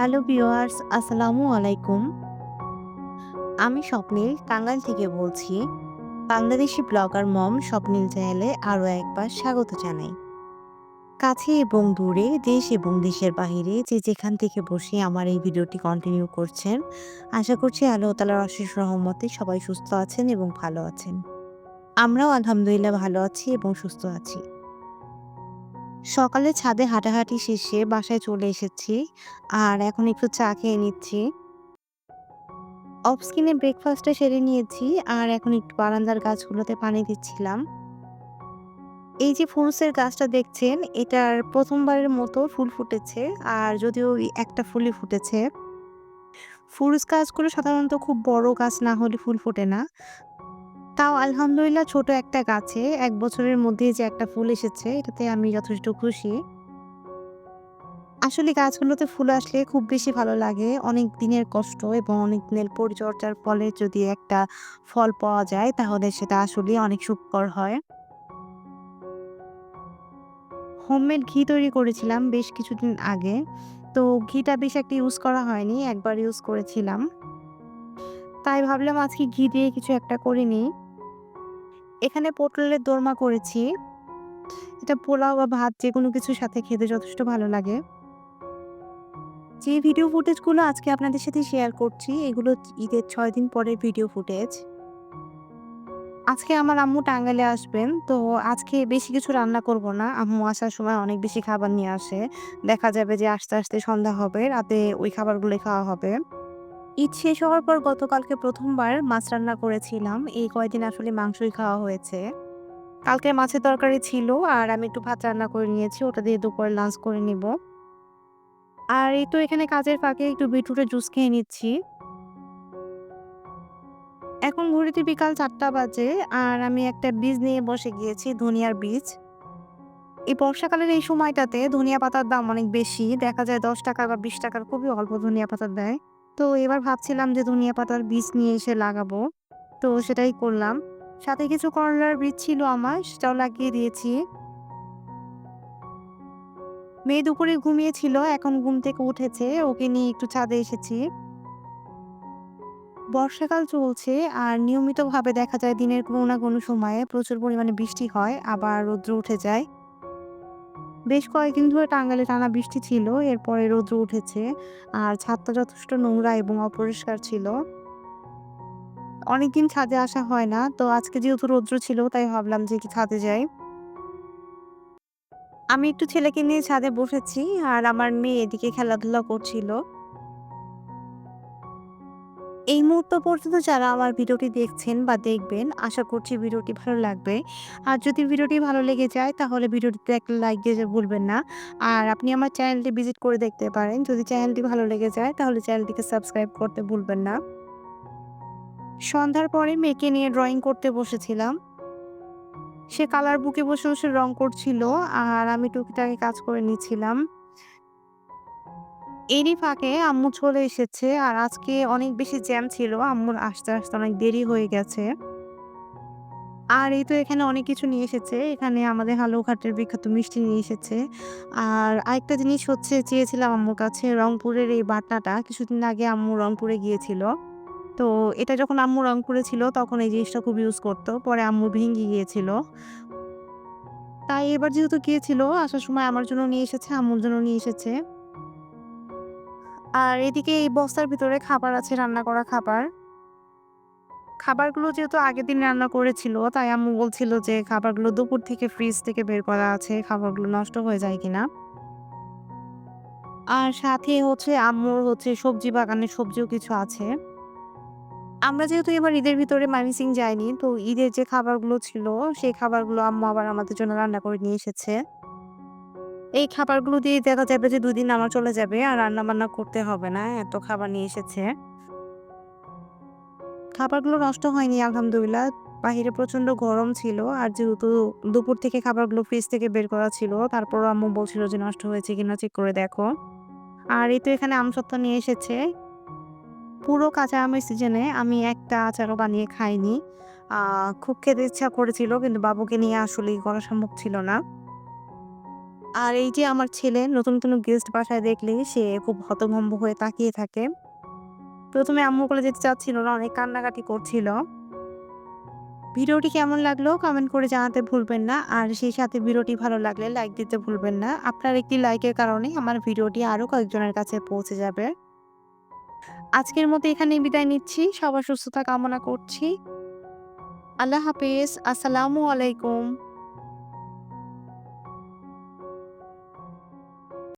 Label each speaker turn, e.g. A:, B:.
A: Hello viewers, আসসালামু আলাইকুম। আমি স্বপ্নীল টাঙ্গাইল থেকে বলছি। বাংলাদেশি ব্লগার মম স্বপ্নীল চ্যানেলে আরও একবার স্বাগত জানাই। কাছে এবং দূরে, দেশ এবং দেশের বাহিরে যে যেখান থেকে বসে আমার এই ভিডিওটি কন্টিনিউ করছেন, আশা করছি আল্লাহ তালার অশেষ রহমতে সবাই সুস্থ আছেন এবং ভালো আছেন। আমরাও আলহামদুলিল্লাহ ভালো আছি এবং সুস্থ আছি। সকালে ছাদে হাঁটাহাঁটি শেষে বাসায় চলে এসেছি। আর এখন একটু চা খেয়ে নিচ্ছি। অফ স্কিনে ব্রেকফাস্টটা সেরে নিয়েছি আর এখন একটু বারান্দার গাছগুলোতে পানি দিচ্ছিলাম। এই যে ফুলসের গাছটা দেখছেন, এটার প্রথমবারের মতো ফুল ফুটেছে। আর যদিও একটা ফুলই ফুটেছে। ফুলস গাছগুলো সাধারণত খুব বড় গাছ না হলে ফুল ফোটে না। তাও আলহামদুলিল্লাহ ছোট একটা গাছে এক বছরের মধ্যেই যে একটা ফুল এসেছে, এটাতে আমি যথেষ্ট খুশি। আসলে গাছগুলোতে ফুল আসলে খুব বেশি ভালো লাগে। অনেক দিনের কষ্ট এবং অনেক দিনের পরিচর্যার ফলে যদি একটা ফল পাওয়া যায়, তাহলে সেটা আসলে অনেক সুখকর হয়। হোমমেড ঘি তৈরি করেছিলাম বেশ কিছুদিন আগে। তো ঘিটা বেশ একটা ইউজ করা হয়নি, একবার ইউজ করেছিলাম। তাই ভাবলাম আজকে ঘি দিয়ে কিছু একটা করে নিই। এখানে পটলের দোরমা করেছি। এটা পোলাও বা ভাত যে কোনো কিছুর সাথে খেতে যথেষ্ট ভালো লাগে। যে ভিডিও ফুটেজগুলো আজকে আপনাদের সাথে শেয়ার করছি, এগুলো ঈদের ছয় দিন পরের ভিডিও ফুটেজ আজকে আমার আম্মু টাঙ্গালে আসবেন, তো আজকে বেশি কিছু রান্না করব না। আম্মু আসার সময় অনেক বেশি খাবার নিয়ে আসে। দেখা যাবে যে আস্তে আস্তে সন্ধ্যা হবে, রাতে ওই খাবারগুলো খাওয়া হবে। ঈদ শেষ হওয়ার পর গতকালকে প্রথমবার মাছ রান্না করেছিলাম। এই কয়দিন আসলে মাংসই খাওয়া হয়েছে। কালকে মাছের তরকারি ছিল আর আমি একটু ভাত রান্না করে নিয়েছি, ওটা দিয়ে দুপুরে লাঞ্চ করে নিব। আর এই তো এখানে কাজের ফাঁকে একটু বিটরুটের জুস খেয়ে নিচ্ছি। এখন ঘড়িতে বিকাল চারটা বাজে আর আমি একটা বীজ নিয়ে বসে গিয়েছি, ধনিয়ার বীজ। এই বর্ষাকালের এই সময়টাতে ধনিয়া পাতার দাম অনেক বেশি, দেখা যায় দশ টাকা বা বিশ টাকার খুবই অল্প ধনিয়া পাতা দেয়। তো এবার ভাবছিলাম যে ধনিয়া পাতার বীজ নিয়ে এসে লাগাবো। তো সেটাই করলাম। সাথে কিছু করলার বীজ ছিল আমার, সেটাও লাগিয়ে দিয়েছি। মেয়ে দুপুরে ঘুমিয়েছিল, এখন ঘুম থেকে উঠেছে, ওকে নিয়ে একটু ছাদে এসেছি। বর্ষাকাল চলছে, আর নিয়মিতভাবে দেখা যায় দিনের কোনো না কোনো সময়ে প্রচুর পরিমাণে বৃষ্টি হয়, আবার রৌদ্র উঠে যায়। বেশ কয়েকদিন ধরে টাঙ্গালে টানা বৃষ্টি ছিল, এরপরে রৌদ্র উঠেছে আর ছাদটা যথেষ্ট নোংরা এবং অপরিষ্কার ছিল। অনেকদিন ছাদে আসা হয় না, তো আজকে যেহেতু রৌদ্র ছিল, তাই ভাবলাম যে কি ছাদে যাই। আমি একটু ছেলেকে নিয়ে ছাদে বসেছি আর আমার মেয়ে এদিকে খেলাধুলা করছিল। এই মুহূর্ত পর্যন্ত যারা আমার ভিডিওটি দেখছেন বা দেখবেন, আশা করছি ভিডিওটি ভালো লাগবে। আর যদি ভিডিওটি ভালো লেগে যায়, তাহলে ভিডিওটিতে একটা লাইক দিতে ভুলবেন না। আর আপনি আমার চ্যানেলটি ভিজিট করে দেখতে পারেন। যদি চ্যানেলটি ভালো লেগে যায়, তাহলে চ্যানেলটিকে সাবস্ক্রাইব করতে ভুলবেন না। সন্ধ্যার পরে মেয়েকে নিয়ে ড্রয়িং করতে বসেছিলাম। সে কালার বুকে বসে বসে রং করছিল, আর আমি টুকিটাকি কাজ করে নিচ্ছিলাম। এরই ফাঁকে আম্মু চলে এসেছে। আর আজকে অনেক বেশি জ্যাম ছিল। আম্মুর আসতে আসতে অনেক দেরি হয়ে গেছে। আর এই তো এখানে অনেক কিছু নিয়ে এসেছে। এখানে আমাদের হালুঘাটের বিখ্যাত মিষ্টি নিয়ে এসেছে। আর আরেকটা জিনিস হচ্ছে, চেয়েছিলাম আম্মুর কাছে রংপুরের এই বাটনাটা। কিছুদিন আগে আম্মু রংপুরে গিয়েছিল। তো এটা যখন আম্মু রংপুরে ছিল, তখন এই জিনিসটা খুব ইউজ করতো। পরে আম্মু ভেঙে গিয়েছিল। তাই এবার যেহেতু গিয়েছিল, আসার সময় আমার জন্য নিয়ে এসেছে, আম্মুর জন্য নিয়ে এসেছে। আর এদিকে এই বস্তার ভিতরে খাবার আছে, রান্না করা খাবার। খাবারগুলো যেহেতু আগের দিন রান্না করেছিল, তাই আম্মু বলছিল যে খাবারগুলো দুপুর থেকে ফ্রিজ থেকে বের করা আছে, খাবারগুলো নষ্ট হয়ে যায় কিনা। আর সাথে হচ্ছে আম্মুর হচ্ছে সবজি বাগানে সবজিও কিছু আছে। আমরা যেহেতু এবার ঈদের ভিতরে মাইমিসিং যাইনি, তো ঈদের যে খাবারগুলো ছিল, সেই খাবারগুলো আম্মু আবার আমাদের জন্য রান্না করে নিয়ে এসেছে। এই খাবারগুলো দিয়ে দেখা যাবে যে দুদিন আমার চলে যাবে আর রান্না বান্না করতে হবে না, এত খাবার নিয়ে এসেছে। খাবারগুলো নষ্ট হয়নি, আলহামদুলিল্লাহ। বাহিরে প্রচণ্ড গরম ছিল আর যেহেতু দুপুর থেকে খাবারগুলো ফ্রিজ থেকে বের করা ছিল তারপর আম্মু বলছিল যে নষ্ট হয়েছে কিনা চেক করে দেখো। আর এই তো এখানে আমসত্ত্ব নিয়ে এসেছে। পুরো কাঁচা আমের সিজনে আমি একটা আচারও বানিয়ে খাইনি। খুব খেতে ইচ্ছা করেছিল কিন্তু বাবুকে নিয়ে আসলেই করা সম্ভব ছিল না। আর এই যে আমার ছেলে নতুন, নতুন গেস্ট বাসায় দেখলে সে খুব হতভম্ব হয়ে তাকিয়ে থাকে। ১ম এ আম্মুর কোলে যেতে চাচ্ছিল না, অনেক কান্নাকাটি করছিল। ভিডিওটি কেমন লাগল কমেন্ট করে জানাতে ভুলবেন না। আর সেই সাথে ভিডিওটি ভালো লাগলে লাইক দিতে ভুলবেন না। আপনার একটি লাইকের কারণে আমার ভিডিওটি আরও কয়েকজনের কাছে পৌঁছে যাবে। আজকের মতো এখানেই বিদায় নিচ্ছি। সবার সুস্থতা কামনা করছি। আল্লাহ হাফেজ। আসসালামু আলাইকুম।